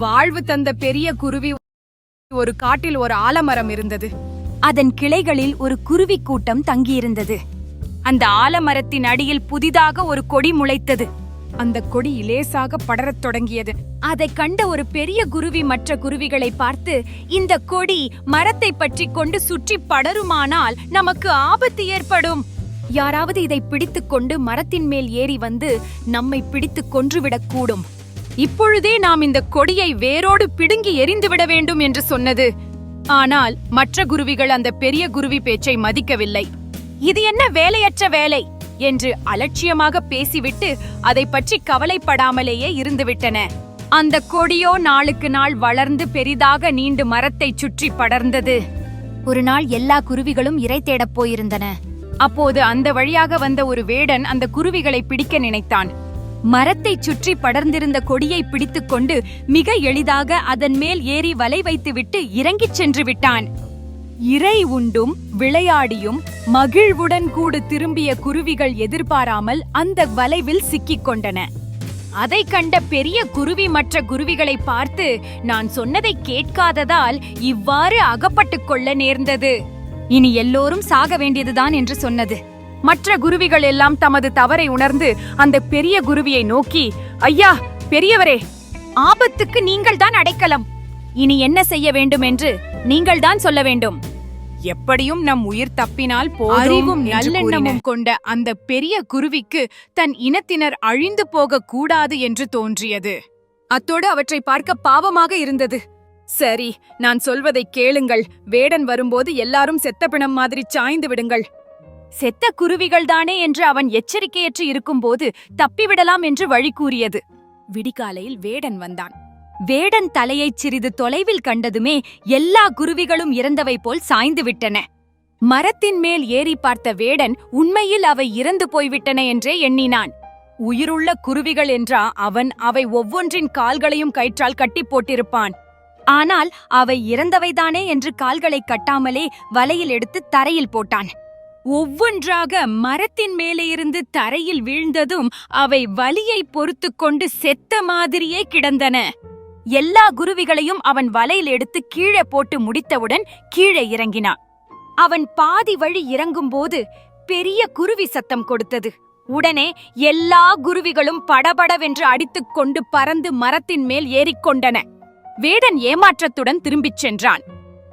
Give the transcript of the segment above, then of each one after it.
வாழ்வு தந்த பெரிய குருவி ஒரு காட்டில் ஒரு ஆலமரம் இருந்தது. அதன் கிளைகளில் ஒரு குருவி கூட்டம் தங்கியிருந்தது. அந்த ஆலமரத்தின் அடியில் புதிதாக ஒரு கொடி முளைத்தது. அந்த கொடி இலேசாக படரத் தொடங்கியது. அதைக் கண்ட ஒரு பெரிய குருவி மற்ற குருவிகளை பார்த்து இந்த கொடி மரத்தை பற்றி கொண்டு சுற்றி படருமானால் நமக்கு ஆபத்து ஏற்படும். யாராவது இதை பிடித்துக்கொண்டு மரத்தின் மேல் ஏறி வந்து நம்மை பிடித்துக் கொன்றுவிடக் கூடும். இப்பொழுதே நாம் இந்த கொடியை வேரோடு பிடுங்கி எரிந்துவிட வேண்டும் என்று சொன்னது. ஆனால் மற்ற குருவிகள் அந்த பெரிய குருவி பேச்சை மதிக்கவில்லை. இது என்ன வேலையற்ற வேலை? என்று அலட்சியமாக பேசிவிட்டு அதை பற்றி கவலைப்படாமலேயே இருந்துவிட்டன. அந்த கொடியோ நாளுக்கு நாள் வளர்ந்து பெரிதாக நீண்டு மரத்தைச் சுற்றி படர்ந்தது. ஒரு நாள் எல்லா குருவிகளும் இரை தேடப் போயிருந்தன. அப்போது அந்த வழியாக வந்த ஒரு வேடன் அந்த குருவிகளை பிடிக்க நினைத்தான். மரத்தைச் சுற்றி படர்ந்திருந்த கொடியை பிடித்துக்கொண்டு மிக எளிதாக அதன் மேல் ஏறி வலை வைத்துவிட்டு இறங்கிச் சென்று விட்டான். இறை உண்டும் விளையாடியும் மகிழ்வுடன் கூடு திரும்பிய குருவிகள் எதிர்பாராமல் அந்த வளைவில் சிக்கிக் கொண்டன. அதைக் கண்ட பெரிய குருவி மற்ற குருவிகளை பார்த்து நான் சொன்னதை கேட்காததால் இவ்வாறு அகப்பட்டுக் கொள்ள நேர்ந்தது. இனி எல்லோரும் சாக வேண்டியதுதான் என்று சொன்னது. மற்ற குருவிகள் எல்லாம் தமது தவறை உணர்ந்து அந்த பெரிய குருவியை நோக்கி ஐயா பெரியவரே ஆபத்துக்கு நீங்கள்தான் அடைக்கலம். இனி என்ன செய்ய வேண்டும் என்று நீங்கள்தான் சொல்ல வேண்டும். எப்படியும் நம் உயிர் தப்பினால் போதும் அறிவும் நல்லெண்ணமும். கொண்ட அந்த பெரிய குருவிக்கு தன் இனத்தினர் அழிந்து போக கூடாது என்று தோன்றியது. அத்தோடு அவற்றை பார்க்க பாவமாக இருந்தது. சரி நான் சொல்வதை கேளுங்கள். வேடன் வரும்போது எல்லாரும் செத்த பிணம் மாதிரி சாய்ந்து விடுங்கள். செத்த குருவிகள்தானே என்று அவன் எச்சரிக்கையற்று இருக்கும்போது தப்பிவிடலாம் என்று வழி கூறியது. விடிகாலையில் வேடன் வந்தான். வேடன் தலையைச் சிறிது தொலைவில் கண்டதுமே எல்லா குருவிகளும் இறந்தவை போல் சாய்ந்து விட்டன. மரத்தின் மேல் ஏறி பார்த்த வேடன் உண்மையில் அவை இறந்து போய்விட்டன என்றே எண்ணினான். உயிருள்ள குருவிகள் என்றா அவன் அவை ஒவ்வொன்றின் கால்களையும் கயிற்றால் கட்டி போட்டிருப்பான். ஆனால் அவை இறந்தவைதானே என்று கால்களை கட்டாமலே வலையில் எடுத்து தரையில் போட்டான். ஒவ்வொன்றாக மரத்தின் மேலே இருந்து தரையில் வீழ்ந்ததும் அவை வலியை பொறுத்துக் கொண்டு செத்த மாதிரியே கிடந்தன. எல்லா குருவிகளையும் அவன் வலையில் எடுத்து கீழே போட்டு முடித்தவுடன் கீழே இறங்கினான். அவன் பாதி வழி இறங்கும்போது பெரிய குருவி சத்தம் கொடுத்தது. உடனே எல்லா குருவிகளும் படபடவென்று அடித்துக் கொண்டு பறந்து மரத்தின் மேல் ஏறிக்கொண்டன. வேடன் ஏமாற்றத்துடன் திரும்பிச் சென்றான்.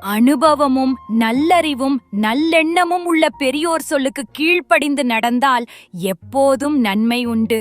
அனுபவமும் நல்லறிவும் நல்லெண்ணமும் உள்ள பெரியோர் சொல்லுக்கு கீழ்ப்படிந்து நடந்தால் எப்போதும் நன்மை உண்டு.